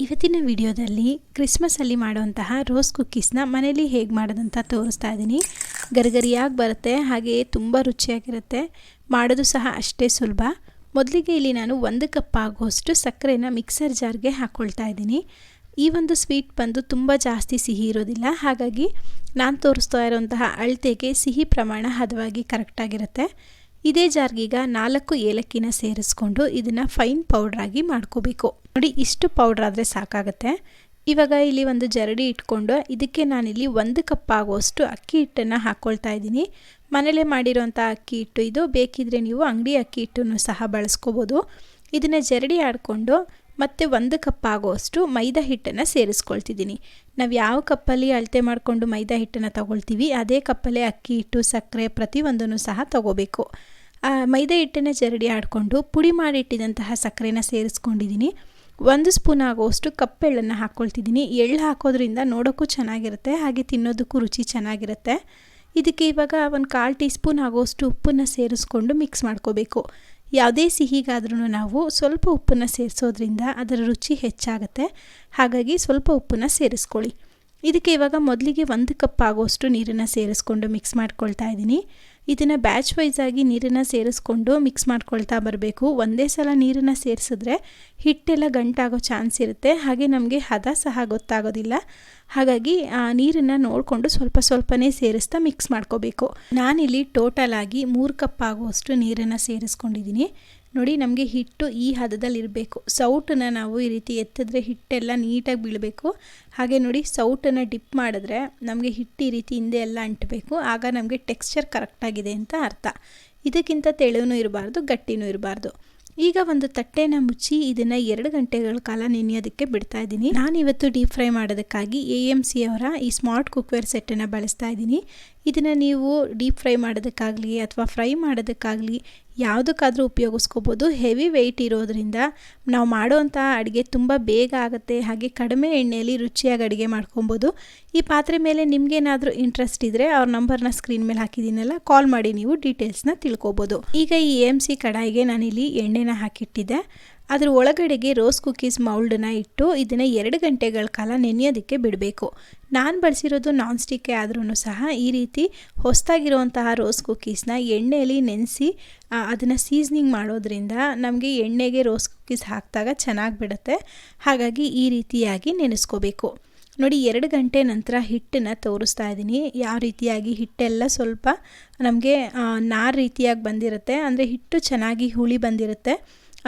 ಇವತ್ತಿನ ವಿಡಿಯೋದಲ್ಲಿ ಕ್ರಿಸ್ಮಸಲ್ಲಿ ಮಾಡುವಂತಹ ರೋಸ್ ಕುಕ್ಕೀಸ್ನ ಮನೇಲಿ ಹೇಗೆ ಮಾಡೋದಂತ ತೋರಿಸ್ತಾ ಇದ್ದೀನಿ. ಗರಿಗರಿಯಾಗಿ ಬರುತ್ತೆ ಹಾಗೆಯೇ ತುಂಬ ರುಚಿಯಾಗಿರುತ್ತೆ. ಮಾಡೋದು ಸಹ ಅಷ್ಟೇ ಸುಲಭ. ಮೊದಲಿಗೆ ಇಲ್ಲಿ ನಾನು ಒಂದು ಕಪ್ ಆಗುವಷ್ಟು ಸಕ್ಕರೆನ ಮಿಕ್ಸರ್ ಜಾರ್ಗೆ ಹಾಕ್ಕೊಳ್ತಾ ಇದ್ದೀನಿ. ಈ ಒಂದು ಸ್ವೀಟ್ ಬಂದು ತುಂಬ ಜಾಸ್ತಿ ಸಿಹಿ ಇರೋದಿಲ್ಲ. ಹಾಗಾಗಿ ನಾನು ತೋರಿಸ್ತಾ ಇರೋಂತಹ ಅಳತೆಗೆ ಸಿಹಿ ಪ್ರಮಾಣ ಹದವಾಗಿ ಕರೆಕ್ಟಾಗಿರುತ್ತೆ. ಇದೇ ಜಾರ್ಗೀಗ ನಾಲ್ಕು ಏಲಕ್ಕಿನ ಸೇರಿಸ್ಕೊಂಡು ಇದನ್ನು ಫೈನ್ ಪೌಡ್ರಾಗಿ ಮಾಡ್ಕೋಬೇಕು. ನೋಡಿ, ಇಷ್ಟು ಪೌಡ್ರ್ ಆದರೆ ಸಾಕಾಗುತ್ತೆ. ಇವಾಗ ಇಲ್ಲಿ ಒಂದು ಜರಡಿ ಇಟ್ಕೊಂಡು ಇದಕ್ಕೆ ನಾನಿಲ್ಲಿ ಒಂದು ಕಪ್ ಆಗುವಷ್ಟು ಅಕ್ಕಿ ಹಿಟ್ಟನ್ನು ಹಾಕ್ಕೊಳ್ತಾ ಇದ್ದೀನಿ. ಮನೇಲೇ ಮಾಡಿರೋಂಥ ಅಕ್ಕಿ ಹಿಟ್ಟು ಇದು. ಬೇಕಿದ್ರೆ ನೀವು ಅಂಗಡಿ ಅಕ್ಕಿ ಹಿಟ್ಟನ್ನು ಸಹ ಬಳಸ್ಕೋಬೋದು. ಇದನ್ನು ಜರಡಿ ಆಡಿಕೊಂಡು ಮತ್ತು ಒಂದು ಕಪ್ ಆಗುವಷ್ಟು ಮೈದಾ ಹಿಟ್ಟನ್ನು ಸೇರಿಸ್ಕೊಳ್ತಿದ್ದೀನಿ. ನಾವು ಯಾವ ಕಪ್ಪಲ್ಲಿ ಅಳತೆ ಮಾಡಿಕೊಂಡು ಮೈದಾ ಹಿಟ್ಟನ್ನು ತಗೊಳ್ತೀವಿ, ಅದೇ ಕಪ್ಪಲ್ಲೇ ಅಕ್ಕಿ ಹಿಟ್ಟು, ಸಕ್ಕರೆ ಪ್ರತಿಯೊಂದನ್ನು ಸಹ ತಗೋಬೇಕು. ಮೈದಾ ಹಿಟ್ಟನ್ನು ಜರಡಿ ಆಡಿಕೊಂಡು ಪುಡಿ ಮಾಡಿಟ್ಟಿದಂತಹ ಸಕ್ಕರೆನ ಸೇರಿಸ್ಕೊಂಡಿದ್ದೀನಿ. ಒಂದು ಸ್ಪೂನ್ ಆಗುವಷ್ಟು ಕಪ್ಪೆಳ್ಳನ್ನು ಹಾಕ್ಕೊಳ್ತಿದ್ದೀನಿ ಎಳ್ಳು ಹಾಕೋದ್ರಿಂದ ನೋಡೋಕ್ಕೂ ಚೆನ್ನಾಗಿರುತ್ತೆ, ಹಾಗೆ ತಿನ್ನೋದಕ್ಕೂ ರುಚಿ ಚೆನ್ನಾಗಿರುತ್ತೆ. ಇದಕ್ಕೆ ಇವಾಗ ಒಂದು ಕಾಲು ಟೀ ಸ್ಪೂನ್ ಆಗುವಷ್ಟು ಉಪ್ಪನ್ನು ಸೇರಿಸ್ಕೊಂಡು ಮಿಕ್ಸ್ ಮಾಡ್ಕೋಬೇಕು. ಯಾವುದೇ ಸಿಹಿಗಾದ್ರೂ ನಾವು ಸ್ವಲ್ಪ ಉಪ್ಪನ್ನು ಸೇರಿಸೋದ್ರಿಂದ ಅದರ ರುಚಿ ಹೆಚ್ಚಾಗುತ್ತೆ. ಹಾಗಾಗಿ ಸ್ವಲ್ಪ ಉಪ್ಪನ್ನು ಸೇರಿಸ್ಕೊಳ್ಳಿ. ಇದಕ್ಕೆ ಇವಾಗ ಮೊದಲಿಗೆ ಒಂದು ಕಪ್ ಆಗೋಷ್ಟು ನೀರನ್ನು ಸೇರಿಸ್ಕೊಂಡು ಮಿಕ್ಸ್ ಮಾಡ್ಕೊಳ್ತಾ ಇದ್ದೀನಿ. ಇದನ್ನು ಬ್ಯಾಚ್ ವೈಸ್ ಆಗಿ ನೀರನ್ನು ಸೇರಿಸ್ಕೊಂಡು ಮಿಕ್ಸ್ ಮಾಡ್ಕೊಳ್ತಾ ಬರಬೇಕು. ಒಂದೇ ಸಲ ನೀರನ್ನು ಸೇರಿಸಿದ್ರೆ ಹಿಟ್ಟೆಲ್ಲ ಗಂಟಾಗೋ ಚಾನ್ಸ್ ಇರುತ್ತೆ. ಹಾಗೆ ನಮಗೆ ಹದ ಸಹ ಗೊತ್ತಾಗೋದಿಲ್ಲ. ಹಾಗಾಗಿ, ಆ, ನೀರನ್ನು ನೋಡಿಕೊಂಡು ಸ್ವಲ್ಪ ಸ್ವಲ್ಪನೇ ಸೇರಿಸ್ತಾ ಮಿಕ್ಸ್ ಮಾಡ್ಕೋಬೇಕು. ನಾನಿಲ್ಲಿ ಟೋಟಲ್ ಆಗಿ ಮೂರು ಕಪ್ ಆಗುವಷ್ಟು ನೀರನ್ನು ಸೇರಿಸ್ಕೊಂಡಿದ್ದೀನಿ. ನೋಡಿ ನಮಗೆ ಹಿಟ್ಟು ಈ ಹದದಲ್ಲಿ ಇರಬೇಕು. ಸೌಟನ್ನು ನಾವು ಈ ರೀತಿ ಎತ್ತಿದ್ರೆ ಹಿಟ್ಟೆಲ್ಲ ನೀಟಾಗಿ ಬೀಳಬೇಕು. ಹಾಗೆ ನೋಡಿ ಸೌಟನ್ನು ಡಿಪ್ ಮಾಡಿದ್ರೆ ನಮಗೆ ಹಿಟ್ಟು ಈ ರೀತಿ ಹಿಂದೆ ಎಲ್ಲ ಅಂಟಬೇಕು. ಆಗ ನಮಗೆ ಟೆಕ್ಸ್ಚರ್ ಕರೆಕ್ಟಾಗಿದೆ ಅಂತ ಅರ್ಥ. ಇದಕ್ಕಿಂತ ತೆಳುವೂ ಇರಬಾರ್ದು, ಗಟ್ಟಿನೂ ಇರಬಾರ್ದು. ಈಗ ಒಂದು ತಟ್ಟೆನ ಮುಚ್ಚಿ ಇದನ್ನು ಎರಡು ಗಂಟೆಗಳ ಕಾಲ ನೆನೆಯೋದಕ್ಕೆ ಬಿಡ್ತಾ ಇದ್ದೀನಿ. ನಾನು ಇವತ್ತು ಡೀಪ್ ಫ್ರೈ ಮಾಡೋದಕ್ಕಾಗಿ ಎ ಎಂ ಸಿ ಅವರ ಈ ಸ್ಮಾರ್ಟ್ ಕುಕ್ವೇರ್ ಸೆಟ್ಟನ್ನು ಬಳಸ್ತಾ ಇದ್ದೀನಿ. ಇದನ್ನು ನೀವು ಡೀಪ್ ಫ್ರೈ ಮಾಡೋದಕ್ಕಾಗಲಿ ಅಥವಾ ಫ್ರೈ ಮಾಡೋದಕ್ಕಾಗಲಿ ಯಾವುದಕ್ಕಾದರೂ ಉಪಯೋಗಿಸ್ಕೋಬೋದು. ಹೆವಿ ವೆಯ್ಟ್ ಇರೋದ್ರಿಂದ ನಾವು ಮಾಡೋವಂಥ ಅಡುಗೆ ತುಂಬ ಬೇಗ ಆಗುತ್ತೆ. ಹಾಗೆ ಕಡಿಮೆ ಎಣ್ಣೆಯಲ್ಲಿ ರುಚಿಯಾಗಿ ಅಡುಗೆ ಮಾಡ್ಕೊಬೋದು. ಈ ಪಾತ್ರೆ ಮೇಲೆ ನಿಮಗೇನಾದರೂ ಇಂಟ್ರೆಸ್ಟ್ ಇದ್ದರೆ ಅವ್ರ ನಂಬರ್ನ ಸ್ಕ್ರೀನ್ ಮೇಲೆ ಹಾಕಿದ್ದೀನಲ್ಲ ಕಾಲ್ ಮಾಡಿ ನೀವು ಡೀಟೇಲ್ಸ್ನ ತಿಳ್ಕೊಬೋದು. ಈಗ ಈ ಎಂ ಸಿ ಕಡಾಯಿಗೆ ನಾನಿಲ್ಲಿ ಎಣ್ಣೆನ ಹಾಕಿಟ್ಟಿದ್ದೆ. ಅದ್ರ ಒಳಗಡೆಗೆ ರೋಸ್ ಕುಕ್ಕೀಸ್ ಮೌಲ್ಡನ್ನ ಇಟ್ಟು ಇದನ್ನು ಎರಡು ಗಂಟೆಗಳ ಕಾಲ ನೆನೆಯೋದಕ್ಕೆ ಬಿಡಬೇಕು. ನಾನು ಬಳಸಿರೋದು ನಾನ್ ಸ್ಟಿಕ್ಕೇ ಆದ್ರೂ ಸಹ ಈ ರೀತಿ ಹೊಸದಾಗಿರುವಂತಹ ರೋಸ್ ಕುಕ್ಕೀಸ್ನ ಎಣ್ಣೆಯಲ್ಲಿ ನೆನೆಸಿ ಅದನ್ನು ಸೀಸ್ನಿಂಗ್ ಮಾಡೋದ್ರಿಂದ ನಮಗೆ ಎಣ್ಣೆಗೆ ರೋಸ್ ಕುಕ್ಕೀಸ್ ಹಾಕಿದಾಗ ಚೆನ್ನಾಗಿ ಬಿಡುತ್ತೆ ಹಾಗಾಗಿ ಈ ರೀತಿಯಾಗಿ ನೆನೆಸ್ಕೋಬೇಕು. ನೋಡಿ, ಎರಡು ಗಂಟೆ ನಂತರ ಹಿಟ್ಟನ್ನು ತೋರಿಸ್ತಾ ಇದ್ದೀನಿ ಯಾವ ರೀತಿಯಾಗಿ ಹಿಟ್ಟೆಲ್ಲ ಸ್ವಲ್ಪ ನಮಗೆ ನಾರ್ ರೀತಿಯಾಗಿ ಬಂದಿರುತ್ತೆ. ಅಂದರೆ ಹಿಟ್ಟು ಚೆನ್ನಾಗಿ ಹುಳಿ ಬಂದಿರುತ್ತೆ.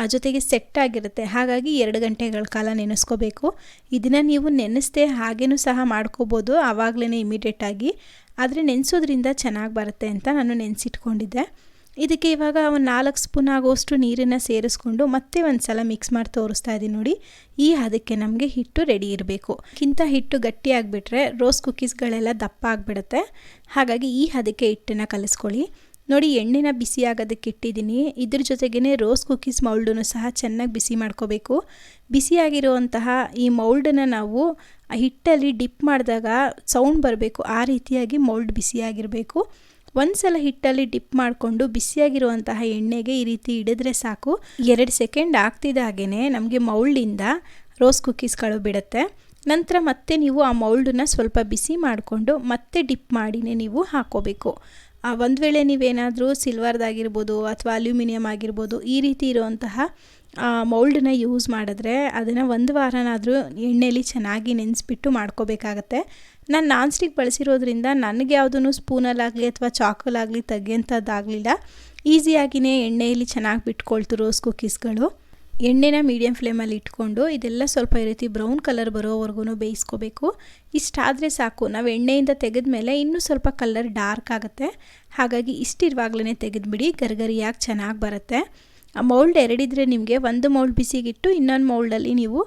ಜೊತೆಗೆ ಸೆಟ್ ಆಗಿರುತ್ತೆ. ಹಾಗಾಗಿ ಎರಡು ಗಂಟೆಗಳ ಕಾಲ ನೆನೆಸ್ಕೋಬೇಕು. ಇದನ್ನು ನೀವು ನೆನೆಸ್ದೆ ಹಾಗೇನೂ ಸಹ ಮಾಡ್ಕೋಬೋದು ಆವಾಗಲೇ ಇಮಿಡಿಯೇಟಾಗಿ ಆದರೆ ನೆನೆಸೋದ್ರಿಂದ ಚೆನ್ನಾಗಿ ಬರುತ್ತೆ ಅಂತ ನಾನು ನೆನೆಸಿಟ್ಕೊಂಡಿದ್ದೆ. ಇದಕ್ಕೆ ಇವಾಗ ಒಂದು ನಾಲ್ಕು ಸ್ಪೂನ್ ಆಗೋಷ್ಟು ನೀರನ್ನು ಸೇರಿಸ್ಕೊಂಡು ಮತ್ತೆ ಒಂದು ಸಲ ಮಿಕ್ಸ್ ಮಾಡಿ ತೋರಿಸ್ತಾ ಇದ್ದೀನಿ ನೋಡಿ. ಈ ಹದಕ್ಕೆ ನಮಗೆ ಹಿಟ್ಟು ರೆಡಿ ಇರಬೇಕು. ಇಂಥ ಹಿಟ್ಟು ಗಟ್ಟಿ ಆಗಿಬಿಟ್ರೆ ರೋಸ್ ಕುಕ್ಕೀಸ್ಗಳೆಲ್ಲ ದಪ್ಪ ಆಗಿಬಿಡುತ್ತೆ. ಹಾಗಾಗಿ ಈ ಹದಕ್ಕೆ ಹಿಟ್ಟನ್ನು ಕಲಿಸ್ಕೊಳ್ಳಿ. ನೋಡಿ, ಎಣ್ಣೆನ ಬಿಸಿ ಆಗೋದಕ್ಕೆ ಇಟ್ಟಿದ್ದೀನಿ. ಇದ್ರ ಜೊತೆಗೇ ರೋಸ್ ಕುಕ್ಕೀಸ್ ಮೌಲ್ಡನ್ನು ಸಹ ಚೆನ್ನಾಗಿ ಬಿಸಿ ಮಾಡ್ಕೋಬೇಕು. ಬಿಸಿಯಾಗಿರುವಂತಹ ಈ ಮೌಲ್ಡನ್ನು ನಾವು ಹಿಟ್ಟಲ್ಲಿ ಡಿಪ್ ಮಾಡಿದಾಗ ಸೌಂಡ್ ಬರಬೇಕು. ಆ ರೀತಿಯಾಗಿ ಮೌಲ್ಡ್ ಬಿಸಿಯಾಗಿರಬೇಕು ಒಂದು ಸಲ ಹಿಟ್ಟಲ್ಲಿ ಡಿಪ್ ಮಾಡಿಕೊಂಡು ಬಿಸಿಯಾಗಿರುವಂತಹ ಎಣ್ಣೆಗೆ ಈ ರೀತಿ ಹಿಡಿದ್ರೆ ಸಾಕು. ಎರಡು ಸೆಕೆಂಡ್ ಆಗ್ತಿದ್ದಾಗೇ ನಮಗೆ ಮೌಲ್ಡಿಂದ ರೋಸ್ ಕುಕ್ಕೀಸ್ಗಳು ಬಿಡುತ್ತೆ. ನಂತರ ಮತ್ತೆ ನೀವು ಆ ಮೌಲ್ಡನ್ನು ಸ್ವಲ್ಪ ಬಿಸಿ ಮಾಡಿಕೊಂಡು ಮತ್ತೆ ಡಿಪ್ ಮಾಡಿನೇ ನೀವು ಹಾಕೋಬೇಕು. ಒಂದು ವೇಳೆ ನೀವೇನಾದರೂ ಸಿಲ್ವರ್ದಾಗಿರ್ಬೋದು ಅಥವಾ ಅಲ್ಯೂಮಿನಿಯಂ ಆಗಿರ್ಬೋದು, ಈ ರೀತಿ ಇರುವಂತಹ ಮೌಲ್ಡನ್ನ ಯೂಸ್ ಮಾಡಿದ್ರೆ ಅದನ್ನು ಒಂದು ವಾರನಾದರೂ ಎಣ್ಣೆಯಲ್ಲಿ ಚೆನ್ನಾಗಿ ನೆನೆಸ್ಬಿಟ್ಟು ಮಾಡ್ಕೋಬೇಕಾಗತ್ತೆ. ನಾನು ನಾನ್ ಸ್ಟಿಕ್ ಬಳಸಿರೋದ್ರಿಂದ ನನಗೆ ಯಾವುದೂ ಸ್ಪೂನಲ್ಲಾಗಲಿ ಅಥವಾ ಚಾಕಲಾಗಲಿ ತೆಗೆಯಂಥದ್ದಾಗಲಿಲ್ಲ ಈಸಿಯಾಗಿಯೇ ಎಣ್ಣೆಯಲ್ಲಿ ಚೆನ್ನಾಗಿ ಬಿಟ್ಕೊಳ್ತು ರೋಸ್ ಕುಕ್ಕೀಸ್ಗಳು ಎಣ್ಣೆನ ಮೀಡಿಯಂ ಫ್ಲೇಮಲ್ಲಿ ಇಟ್ಕೊಂಡು ಇದೆಲ್ಲ ಸ್ವಲ್ಪ ಈ ರೀತಿ ಬ್ರೌನ್ ಕಲರ್ ಬರೋವರೆಗೂ ಬೇಯಿಸ್ಕೋಬೇಕು. ಇಷ್ಟಾದರೆ ಸಾಕು. ನಾವು ಎಣ್ಣೆಯಿಂದ ತೆಗೆದ ಮೇಲೆ ಇನ್ನೂ ಸ್ವಲ್ಪ ಕಲರ್ ಡಾರ್ಕ್ ಆಗುತ್ತೆ. ಹಾಗಾಗಿ ಇಷ್ಟಿರುವಾಗಲೇ ತೆಗೆದುಬಿಡಿ. ಗರಿಗರಿಯಾಗಿ ಚೆನ್ನಾಗಿ ಬರುತ್ತೆ. ಆ ಮೌಲ್ಡ್ ಎರಡಿದ್ರೆ ನಿಮಗೆ ಒಂದು ಮೌಲ್ಡ್ ಬಿಸಿಗಿಟ್ಟು ಇನ್ನೊಂದು ಮೌಲ್ಡಲ್ಲಿ ನೀವು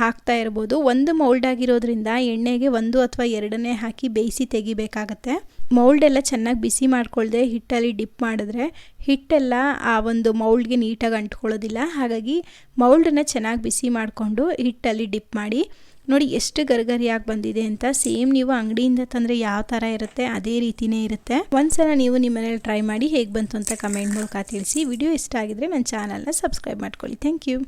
ಹಾಕ್ತಾ ಇರ್ಬೋದು. ಒಂದು ಮೌಲ್ಡ್ ಆಗಿರೋದ್ರಿಂದ ಎಣ್ಣೆಗೆ ಒಂದು ಅಥವಾ ಎರಡನೇ ಹಾಕಿ ಬೇಯಿಸಿ ತೆಗಿಬೇಕಾಗತ್ತೆ. ಮೌಲ್ಡ್ ಎಲ್ಲ ಚೆನ್ನಾಗಿ ಬಿಸಿ ಮಾಡ್ಕೊಳ್ಳದೆ ಹಿಟ್ಟಲ್ಲಿ ಡಿಪ್ ಮಾಡಿದ್ರೆ ಹಿಟ್ಟೆಲ್ಲ ಆ ಒಂದು ಮೌಲ್ಡ್ಗೆ ನೀಟಾಗಿ ಅಂಟ್ಕೊಳ್ಳೋದಿಲ್ಲ. ಹಾಗಾಗಿ ಮೌಲ್ಡನ್ನು ಚೆನ್ನಾಗಿ ಬಿಸಿ ಮಾಡಿಕೊಂಡು ಹಿಟ್ಟಲ್ಲಿ ಡಿಪ್ ಮಾಡಿ ನೋಡಿ ಎಷ್ಟು ಗರ್ಗರಿಯಾಗಿ ಬಂದಿದೆ ಅಂತ. ಸೇಮ್ ನೀವು ಅಂಗಡಿಯಿಂದ ತಂದರೆ ಯಾವ ಥರ ಇರುತ್ತೆ, ಅದೇ ರೀತಿಯೇ ಇರುತ್ತೆ. ಒಂದ್ಸಲ ನೀವು ನಿಮ್ಮ ಮನೇಲಿ ಟ್ರೈ ಮಾಡಿ ಹೇಗೆ ಬಂತು ಅಂತ ಕಮೆಂಟ್ ಮೂಲಕ ತಿಳಿಸಿ. ವಿಡಿಯೋ ಇಷ್ಟ ಆಗಿದ್ರೆ ನನ್ನ ಚಾನಲ್ನ ಸಬ್ಸ್ಕ್ರೈಬ್ ಮಾಡ್ಕೊಳ್ಳಿ. Thank you